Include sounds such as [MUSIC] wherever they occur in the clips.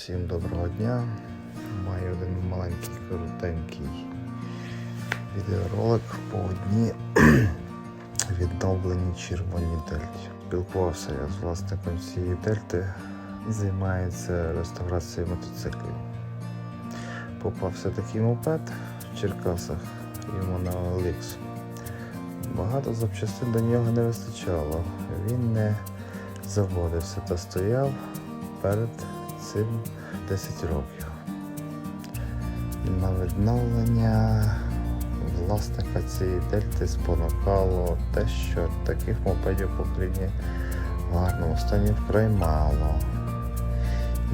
Всім доброго дня. Маю один маленький коротенький відеоролик по одній [CLEARS THROAT] відновленій червоній дельті. Спілкувався я з власником цієї дельти, займається реставрацією мотоциклів. Попався такий мопед в Черкасах, йому на OLX. Багато запчастин до нього не вистачало. Він не заводився та стояв перед цим 10 років. На відновлення власника цієї дельти спонукало те, що таких мопедів в Україні в гарному стані вкрай мало.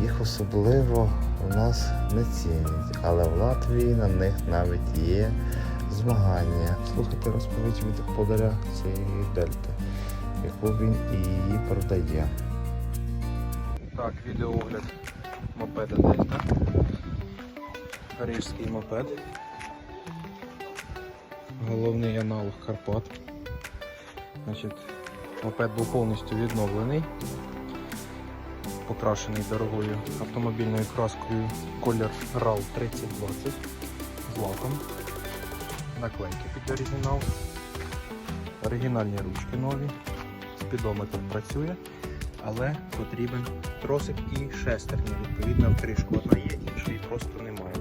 Їх особливо у нас не цінять, але в Латвії на них навіть є змагання. Слухайте розповідь від господаря цієї дельти, яку він і її продає. Так, відеоогляд мопеда Дельта. Рижський мопед. Головний аналог Карпат. Значить, мопед був повністю відновлений, покрашений дорогою автомобільною краскою колір RAL 3020 з лаком. Наклейки під оригінал. Оригінальні ручки нові. Спідометр працює але потрібен тросик і шестерня. Відповідно, в кришку одна є, іншої просто немає.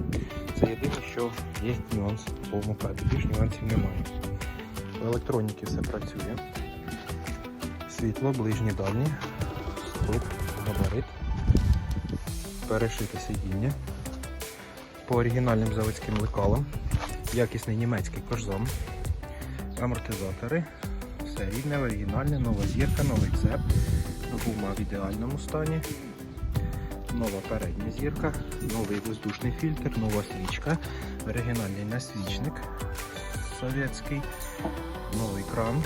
Це єдине, що є нюанс по мопеду. Більш нюансів немає. В електроніки все працює. Світло, ближні дальні, стоп, габарит, перешите сидіння. По оригінальним заводським лекалам. Якісний німецький корзон. Амортизатори. Все рідне, оригінальне, нова зірка, новий цеп. Гума в ідеальному стані. Нова передня зірка, новий воздушний фільтр, нова свічка, оригінальний насвічник совєтський, новий кран.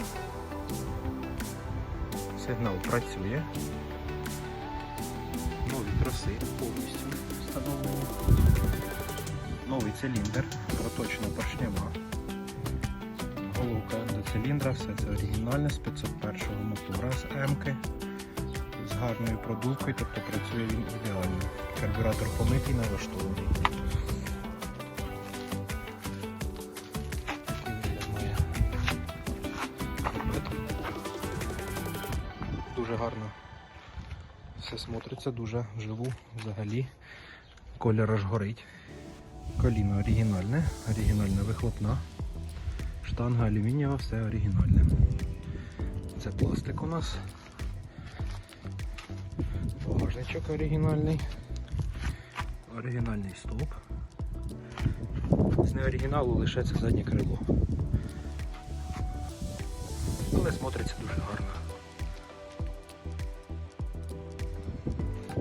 Сигнал працює. Нові троси повністю встановлені. Новий циліндр, проточна поршнява. Головка до циліндра, все це оригінальне з 501 мотора з М-ки гарною продувкою, тобто працює він ідеально. Карбюратор помитий, налаштований. Дуже гарно все смотриться, дуже вживу взагалі. Колір аж горить. Коліно оригінальне, оригінальна вихлопна. Штанга алюмінієва, все оригінальне. Це пластик у нас. Багажничок оригінальний. Оригінальний стовп. З неоригіналу лише це заднє крило. Але смотриться дуже гарно.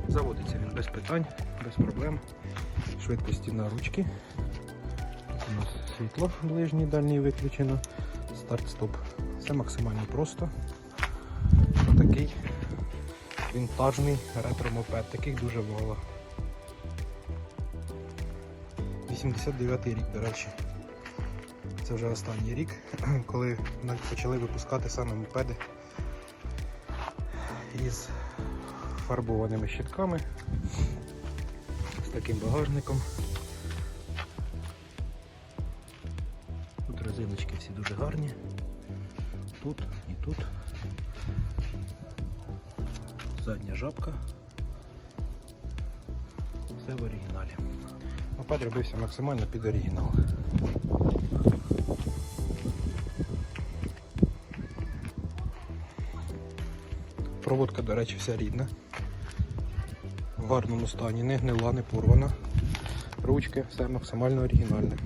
Заводиться він без питань, без проблем. Швидкості на ручки. У нас світло ближній дальній виключено. Старт-стоп. Все максимально просто. Вінтажний ретро-мопед, таких дуже мало. 89 рік, до речі. Це вже останній рік, [CLEARS THROAT] коли почали випускати саме мопеди із фарбованими щитками, з таким багажником. Тут резиночки всі дуже гарні. Тут і тут задня жабка. Все в оригіналі. Мопед робився максимально під оригінал. Проводка, до речі, вся рідна. В гарному стані, не гнила, не порвана. Ручки, все максимально оригінальне.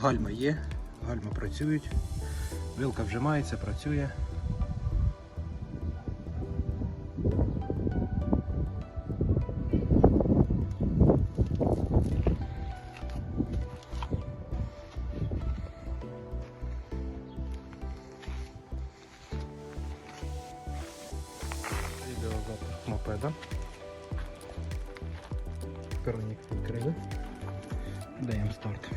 Гальма є, гальма працюють. Вилка вжимається, працює. Мопеда. Керівник відкрили. Даємо старт.